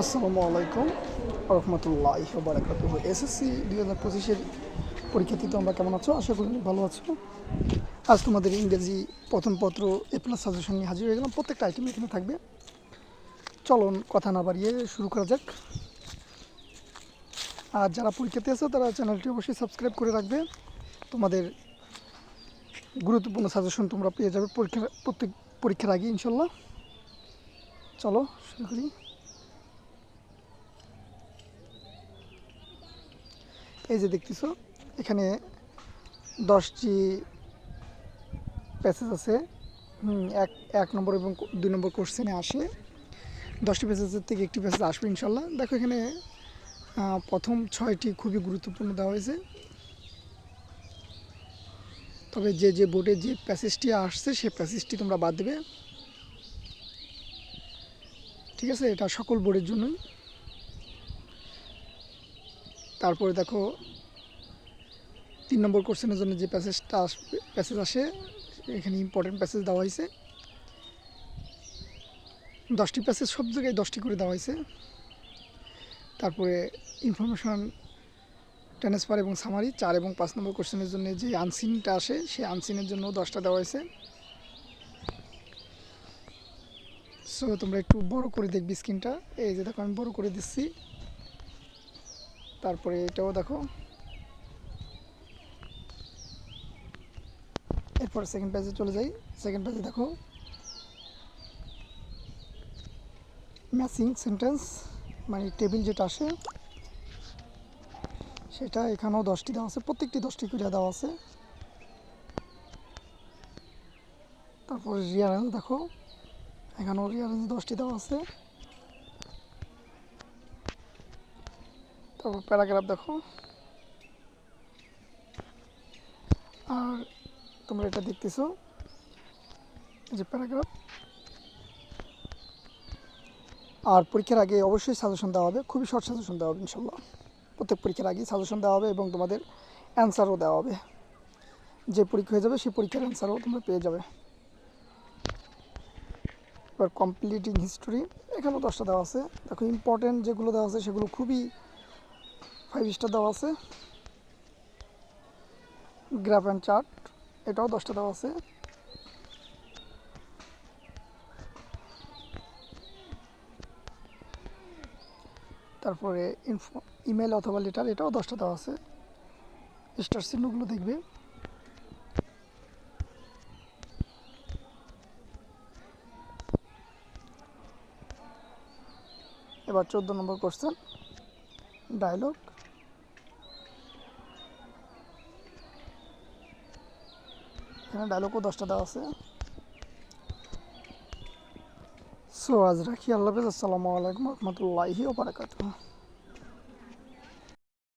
আসসালামু আলাইকুম রহমতুল্লাহ বারাকাত এসএসসি দুই হাজার পঁচিশের পরীক্ষার্থী তোমরা কেমন আছো? আশা করি ভালো আছো। আজ তোমাদের ইংরেজি প্রথম পত্র এ প্লাস সাজেশন নিয়ে হাজির হয়ে গেলাম। প্রত্যেকটা আইটেম এখানে থাকবে। চলুন কথা না বাড়িয়ে শুরু করা যাক। আর যারা পরীক্ষাতে আছে, তারা চ্যানেলটি অবশ্যই সাবস্ক্রাইব করে রাখবে। তোমাদের গুরুত্বপূর্ণ সাজেশন তোমরা পেয়ে যাবে পরীক্ষার প্রত্যেক পরীক্ষার আগে, ইনশাল্লাহ। চলো, শুরু করি। এই যে দেখতেছো, এখানে দশটি প্যাসেজ আছে। এক এক নম্বর এবং দুই নম্বর কোশ্চেনে আসে। দশটি প্যাসেজের থেকে একটি প্যাসেজ আসবে ইনশাল্লাহ। দেখো এখানে প্রথম ছয়টি খুবই গুরুত্বপূর্ণ দেওয়া হয়েছে। তবে যে যে বোর্ডে যে প্যাসেজটি আসছে সেই প্যাসেজটি তোমরা বাদ দেবে। ঠিক আছে, এটা সকল বোর্ডের জন্যই। তারপরে দেখো, তিন নম্বর কোশ্চেনের জন্য যে প্যাসেজটা আসবে প্যাসেজ আসে, এখানে ইম্পর্টেন্ট প্যাসেজ দেওয়া হয়েছে। দশটি প্যাসেজ সব জায়গায় দশটি করে দেওয়া হয়েছে। তারপরে ইনফরমেশন ট্রান্সফার এবং সামারি চার এবং পাঁচ নম্বর কোশ্চেনের জন্য যে আনসিনটা আসে, সেই আনসিনের জন্য দশটা দেওয়া হয়েছে। সো তোমরা একটু বড় করে দেখবি স্ক্রিনটা এই যে দেখো, আমি বড় করে দিচ্ছি। তারপরে এটাও দেখো। এরপর সেকেন্ড পেজে চলে যাই। সেকেন্ড পেজে দেখো। ম্যাচিং সেন্টেন্স মানে টেবিল যেটা আসে, সেটা এখানেও দশটি দেওয়া আছে, প্রত্যেকটি দশটি করে দেওয়া আছে। তারপরে রিয়ারেন্স দেখো। এখানেও রিয়ারেন্স দশটি দেওয়া আছে। তারপর প্যারাগ্রাফ দেখো। আর তোমরা এটা দেখতেছো। যে প্যারাগ্রাফ। আর পরীক্ষার আগে অবশ্যই সাজেশন দেওয়া হবে। খুবই শর্ট সাজেশন দেওয়া হবে, ইনশাল্লাহ। প্রত্যেক পরীক্ষার আগে সাজেশন দেওয়া হবে এবং তোমাদের অ্যান্সারও দেওয়া হবে। যে পরীক্ষা হয়ে যাবে, সেই পরীক্ষার অ্যান্সারও তোমরা পেয়ে যাবে। এবার কমপ্লিটিং হিস্টোরি এখানেও দশটা দেওয়া আছে। দেখো ইম্পর্টেন্ট যেগুলো দেওয়া আছে সেগুলো খুবই ফাইভ স্টার দেওয়া আছে। গ্রাফ অ্যান্ড চার্ট এটাও দশটা দেওয়া আছে। তারপরে ইনফো ইমেল অথবা লেটার এটাও দশটা দেওয়া আছে। স্টার চিহ্নগুলো দেখবে। এবার চোদ্দ নম্বর কোশ্চেন ডায়লগ এখানে ডায়লগও দশটা দেওয়া আছে। সো আজ রাখি। আল্লাহ হাফেজ। আসসালামু আলাইকুম রহমতুল্লাহি ওবরাকাতুহ